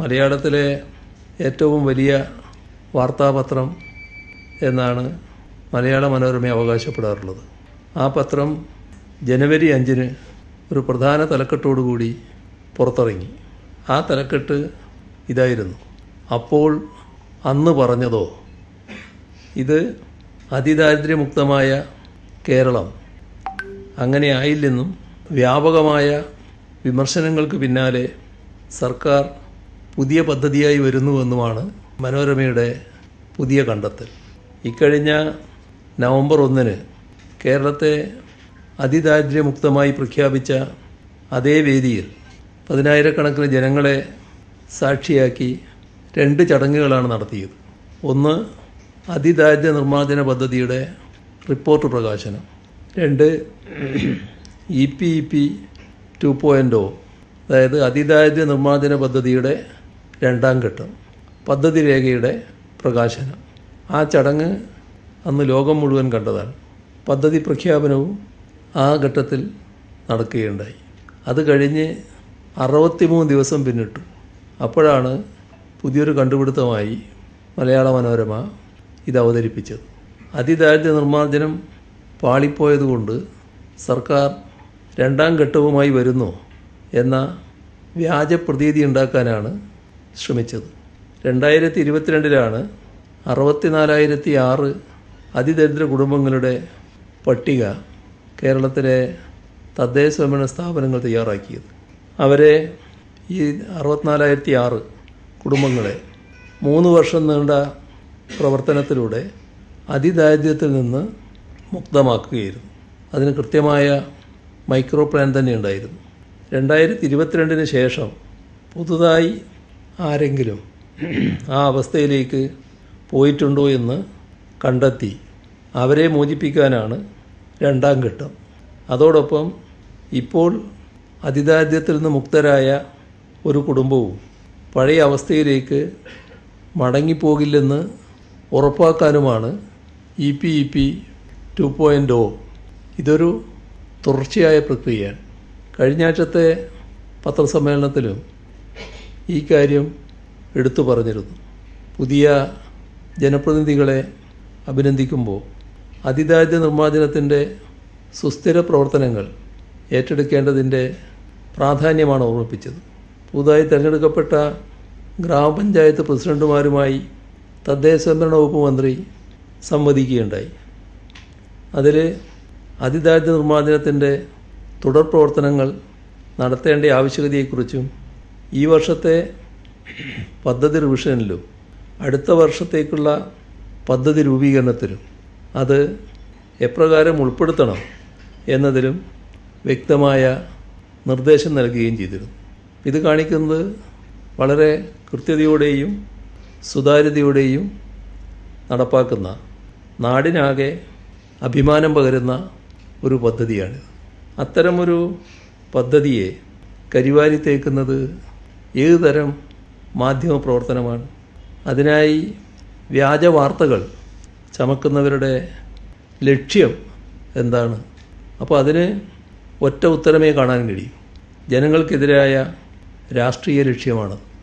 മലയാളത്തിലെ ഏറ്റവും വലിയ വാർത്താപത്രം എന്നാണ് മലയാള മനോരമ അവകാശപ്പെടാറുള്ളത്. ആ പത്രം ജനുവരി അഞ്ചിന് ഒരു പ്രധാന തലക്കെട്ടോടുകൂടി പുറത്തിറങ്ങി. ആ തലക്കെട്ട് ഇതായിരുന്നു. അപ്പോൾ അന്ന് പറഞ്ഞതോ? ഇത് അതിദാരിദ്ര്യമുക്തമായ കേരളം. അങ്ങനെ ആയില്ലെന്നും വ്യാപകമായ വിമർശനങ്ങൾക്ക് പിന്നാലെ സർക്കാർ പുതിയ പദ്ധതിയായി വരുന്നുവെന്നുമാണ് മനോരമയുടെ പുതിയ കണ്ടെത്തൽ. ഇക്കഴിഞ്ഞ നവംബർ ഒന്നിന് കേരളത്തെ അതിദാരിദ്ര്യമുക്തമായി പ്രഖ്യാപിച്ച അതേ വേദിയിൽ പതിനായിരക്കണക്കിന് ജനങ്ങളെ സാക്ഷിയാക്കി രണ്ട് ചടങ്ങുകളാണ് നടത്തിയത്. ഒന്ന് അതിദാരിദ്ര്യ നിർമ്മാർജന പദ്ധതിയുടെ റിപ്പോർട്ട് പ്രകാശനം. രണ്ട് E P E P two point അതായത് അതിദാരിദ്ര്യ നിർമ്മാർജന പദ്ധതിയുടെ രണ്ടാം ഘട്ടം. പദ്ധതി രേഖയുടെ പ്രകാശനം. ആ ചടങ്ങ് അന്ന് ലോകം മുഴുവൻ കണ്ടതാണ്. പദ്ധതി പ്രഖ്യാപനവും ആ ഘട്ടത്തിൽ നടക്കുകയുണ്ടായി. അത് കഴിഞ്ഞ് അറുപത്തിമൂന്ന് ദിവസം പിന്നിട്ടു. അപ്പോഴാണ് പുതിയൊരു കണ്ടുപിടുത്തമായി മലയാള മനോരമ ഇത് അവതരിപ്പിച്ചത്. അതിദാരിദ്ര്യ നിർമ്മാർജനം പാളിപ്പോയതുകൊണ്ട് സർക്കാർ രണ്ടാം ഘട്ടവുമായി വരുന്നു എന്ന വ്യാജ പ്രതീതി ഉണ്ടാക്കാനാണ് ശ്രമിച്ചത്. രണ്ടായിരത്തി ഇരുപത്തിരണ്ടിലാണ് അറുപത്തിനാലായിരത്തി ആറ് അതിദരിദ്ര കുടുംബങ്ങളുടെ പട്ടിക കേരളത്തിലെ തദ്ദേശ സ്വയംഭരണ സ്ഥാപനങ്ങൾ തയ്യാറാക്കിയത്. അവരെ ഈ അറുപത്തിനാലായിരത്തി ആറ് കുടുംബങ്ങളെ മൂന്ന് വർഷം നീണ്ട പ്രവർത്തനത്തിലൂടെ അതിദാരിദ്ര്യത്തിൽ നിന്ന് മുക്തമാക്കുകയായിരുന്നു. അതിന് കൃത്യമായ മൈക്രോ പ്ലാൻ തന്നെ ഉണ്ടായിരുന്നു രണ്ടായിരത്തി ഇരുപത്തിരണ്ടിന് ശേഷം പുതുതായി ആരെങ്കിലും ആ അവസ്ഥയിലേക്ക് പോയിട്ടുണ്ടോ എന്ന് കണ്ടെത്തി അവരെ മോചിപ്പിക്കാനാണ് രണ്ടാം ഘട്ടം. അതോടൊപ്പം ഇപ്പോൾ അതിദാരിദ്ര്യത്തിൽ നിന്ന് മുക്തരായ ഒരു കുടുംബവും പഴയ അവസ്ഥയിലേക്ക് മടങ്ങിപ്പോകില്ലെന്ന് ഉറപ്പാക്കാനുമാണ് E P E P two point O ഇതൊരു തുടർച്ചയായ പ്രക്രിയയാണ്. കഴിഞ്ഞ ആഴ്ചത്തെ പത്രസമ്മേളനത്തിലും ഈ കാര്യം എടുത്തു പറഞ്ഞിരുന്നു. പുതിയ ജനപ്രതിനിധികളെ അഭിനന്ദിക്കുമ്പോൾ അതിദാരിദ്ര്യ നിർമ്മാർജനത്തിന്റെ സുസ്ഥിര പ്രവർത്തനങ്ങൾ ഏറ്റെടുക്കേണ്ടതിന്റെ പ്രാധാന്യമാണ് ഓർമ്മിപ്പിച്ചത്. പുതുതായി തിരഞ്ഞെടുക്കപ്പെട്ട ഗ്രാമപഞ്ചായത്ത് പ്രസിഡന്റുമാരുമായി തദ്ദേശ സ്വയംഭരണ വകുപ്പ് മന്ത്രി സംവദിക്കുകയുണ്ടായി. അതിൽ അതിദാരിദ്ര്യ നിർമ്മാർജനത്തിന്റെ തുടർ പ്രവർത്തനങ്ങൾ നടത്തേണ്ട ആവശ്യകതയെക്കുറിച്ചും ഈ വർഷത്തെ പദ്ധതി റിവിഷനിലും അടുത്ത വർഷത്തേക്കുള്ള പദ്ധതി രൂപീകരണത്തിലും അത് എപ്രകാരം ഉൾപ്പെടുത്തണം എന്നതിലും വ്യക്തമായ നിർദ്ദേശം നൽകുകയും ചെയ്തിരുന്നു. ഇത് കാണിക്കുന്നത് വളരെ കൃത്യതയോടെയും സുതാര്യതയോടെയും നടപ്പാക്കുന്ന നാടിനാകെ അഭിമാനം പകരുന്ന ഒരു പദ്ധതിയാണിത് അത്തരമൊരു പദ്ധതിയെ കരിവാരി തേക്കുന്നത് ഏത് തരം മാധ്യമ പ്രവർത്തനമാണ് അതിനായി വ്യാജ വാർത്തകൾ ചമക്കുന്നവരുടെ ലക്ഷ്യം എന്താണ്? അപ്പോൾ അതിന് ഒറ്റ ഉത്തരമേ കാണാൻ കഴിയും. ജനങ്ങൾക്കെതിരായ രാഷ്ട്രീയ ലക്ഷ്യമാണ്.